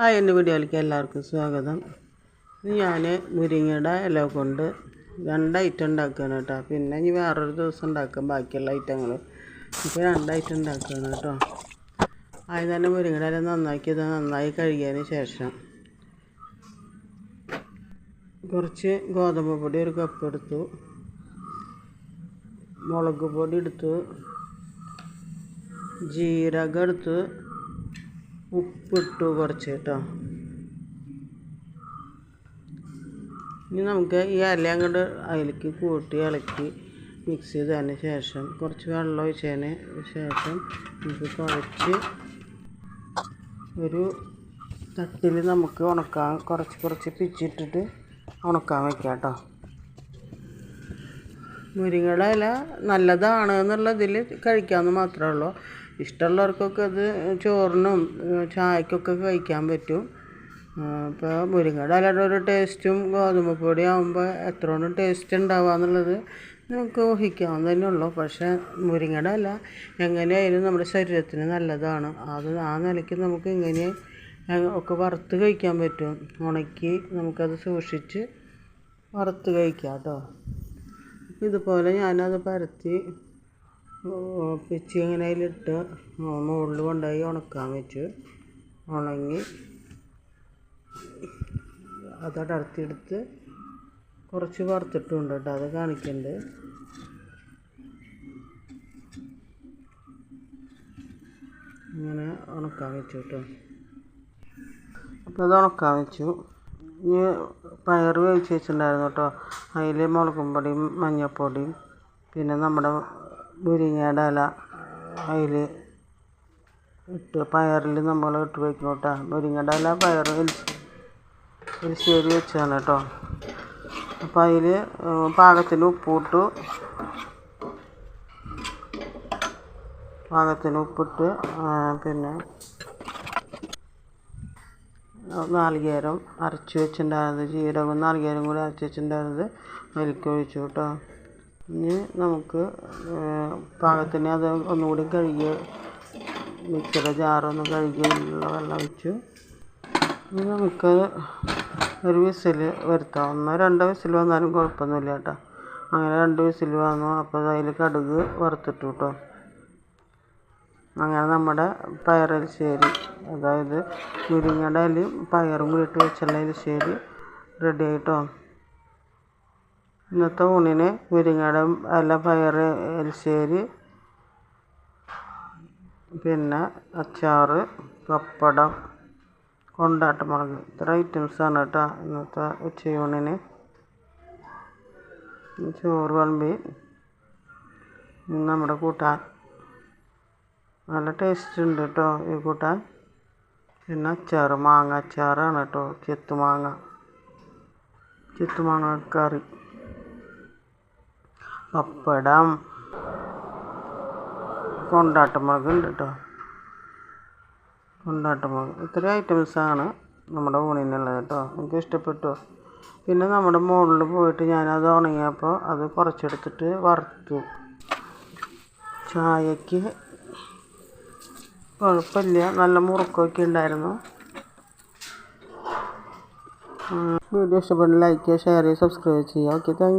Hi എന്റെ വീഡിയോയിലേക്ക് എല്ലാവർക്കും സ്വാഗതം. ഞാൻ മുരിങ്ങയുടെ ഇല കൊണ്ട് രണ്ട് ഐറ്റം ഉണ്ടാക്കുകയാണ് കേട്ടോ. പിന്നെ ഇനി വേറൊരു ദിവസം ഉണ്ടാക്കാം ബാക്കിയുള്ള ഐറ്റങ്ങൾ ഇപ്പോൾ രണ്ട് ഐറ്റം ഉണ്ടാക്കുകയാണ് കേട്ടോ. ആദ്യം തന്നെ മുരിങ്ങയുടെ ഇല നന്നാക്കി ഇത് നന്നായി കഴുകിയതിന് ശേഷം കുറച്ച് ഗോതമ്പ് പൊടി ഒരു കപ്പ് എടുത്തു. മുളക് പൊടി എടുത്തു. ജീരകം എടുത്ത്. ഉപ്പിട്ടു കുറച്ച് കേട്ടോ ഇനി നമുക്ക് ഈ ഇല അങ്ങോട്ട് അതിലേക്ക് കൂട്ടി ഇളക്കി മിക്സ് ചെയ്തതിന് ശേഷം കുറച്ച് വെള്ളം ഒഴിച്ചതിന് ശേഷം നമുക്ക് കുഴച്ച് ഒരു തട്ടിൽ നമുക്ക് ഉണക്കാൻ കുറച്ച് കുറച്ച് പിച്ചിട്ടിട്ട് ഉണക്കാൻ വയ്ക്കാം കേട്ടോ. മുരിങ്ങയുടെ ഇല നല്ലതാണ് എന്നുള്ളതിൽ കഴിക്കാമെന്ന് മാത്രമേ ഉള്ളൂ. ഇഷ്ടമുള്ളവർക്കൊക്കെ അത് ചോറിനും ചായക്കൊക്കെ കഴിക്കാൻ പറ്റും. ഇപ്പോൾ മുരിങ്ങയുടെ ഇലയുടെ ഒരു ടേസ്റ്റും ഗോതമ്പ് പൊടി ആകുമ്പോൾ എത്രയോളം ടേസ്റ്റ് ഉണ്ടാവുക എന്നുള്ളത് നമുക്ക് ഊഹിക്കാവുന്ന തന്നെ ഉള്ളൂ. പക്ഷേ മുരിങ്ങയുടെ ഇല എങ്ങനെയായാലും നമ്മുടെ ശരീരത്തിന് നല്ലതാണ്. അത് ആ നിലയ്ക്ക് നമുക്ക് ഇങ്ങനെ ഒക്കെ വറുത്ത് കഴിക്കാൻ പറ്റും. ഉണക്കി നമുക്കത് സൂക്ഷിച്ച് വറുത്ത് കഴിക്കാം കേട്ടോ. ഇതുപോലെ ഞാനത് പരത്തി പിച്ചി ഇങ്ങനെ അതിലിട്ട് മുകളിൽ കൊണ്ടുപോയി ഉണക്കാൻ വെച്ച് ഉണങ്ങി അത് അടർത്തിയെടുത്ത് കുറച്ച് വറുത്തിട്ടുണ്ട് കേട്ടോ അത് കാണിക്കുന്നുണ്ട് ഇങ്ങനെ ഉണക്കാൻ വെച്ചു കേട്ടോ. അപ്പോൾ അത് ഉണക്കാൻ വെച്ചു. ഇനി പയർ വേവിച്ച് വെച്ചിട്ടുണ്ടായിരുന്നു കേട്ടോ. അതിൽ മുളകും പൊടിയും മഞ്ഞൾപ്പൊടിയും പിന്നെ നമ്മുടെ മുരിങ്ങയുടെ ഇല അതിൽ ഇട്ട് പയറിൽ നമ്മൾ ഇട്ട് വയ്ക്കും കേട്ടോ മുരിങ്ങയുടെ ഇല പയർ എലിശ്ശേരി വെച്ചതാണ് കേട്ടോ. അപ്പോൾ അതിൽ പാകത്തിന് ഉപ്പിട്ടു പാകത്തിന് ഉപ്പിട്ട് പിന്നെ നാളികേരം അരച്ച് വെച്ചിട്ടുണ്ടായിരുന്നത് ജീരകവും നാളികേരം കൂടി അരച്ച് വെച്ചിട്ടുണ്ടായിരുന്നത് അതിലേക്ക് ഒഴിച്ചു കേട്ടോ. ഇനി നമുക്ക് പാകത്തിന് അത് ഒന്നുകൂടി കഴുകി മിക്സിയുടെ ജാറൊന്ന് കഴുകി ഉള്ള വെള്ളം ഒഴിച്ചു ഇനി നമുക്ക് ഒരു വിസിൽ വരുത്താം. ഒന്നോ രണ്ടോ വിസിൽ വന്നാലും കുഴപ്പമൊന്നുമില്ല കേട്ടോ. അങ്ങനെ രണ്ട് വിസിൽ വന്നു. അപ്പോൾ അതിൽ കടുക് വറുത്തിട്ടു കേട്ടോ. അങ്ങനെ നമ്മുടെ പയറെലിശ്ശേരി അതായത് മുരിങ്ങയുടെ ഇലയും പയറും കൂടി ഇട്ട് വെച്ചുള്ള എലിശ്ശേരി റെഡി ആയിട്ടോ ഇന്നത്തെ ഊണിന് മുരിങ്ങയുടെ ഇല പയർ എലിശ്ശേരി പിന്നെ അച്ചാർ പപ്പടം കൊണ്ടാട്ടമുളക് ഇത്ര ഐറ്റംസാണ് കേട്ടോ ഇന്നത്തെ ഉച്ചയൂണിന്. ചോറ് വിളമ്പി നമ്മുടെ കൂട്ടാൻ. നല്ല ടേസ്റ്റ് ഉണ്ട് കേട്ടോ ഈ കൂട്ടാൻ. പിന്നെ അച്ചാർ മാങ്ങ അച്ചാറാണ് കേട്ടോ ചെത്തുമാങ്ങ. ചെത്തുമാങ്ങ കറി. പപ്പടം കൊണ്ടാട്ടമുളക് ഉണ്ട് കേട്ടോ കൊണ്ടാട്ടമുളക് ഇത്രയും ഐറ്റംസാണ് നമ്മുടെ ഊണിനുള്ളത് കേട്ടോ. എനിക്ക് ഇഷ്ടപ്പെട്ടു. പിന്നെ നമ്മുടെ മുകളിൽ പോയിട്ട് ഞാനത് ഉണങ്ങിയപ്പോൾ അത് കുറച്ചെടുത്തിട്ട് വറുത്തു. ചായക്ക് കുഴപ്പമില്ല. നല്ല മുറുക്കൊക്കെ ഉണ്ടായിരുന്നു. വീഡിയോ ഇഷ്ടപ്പെട്ട ലൈക്ക് ചെയ്യുക ഷെയർ ചെയ്യുക സബ്സ്ക്രൈബ് ചെയ്യുക ഓക്കെ താങ്ക്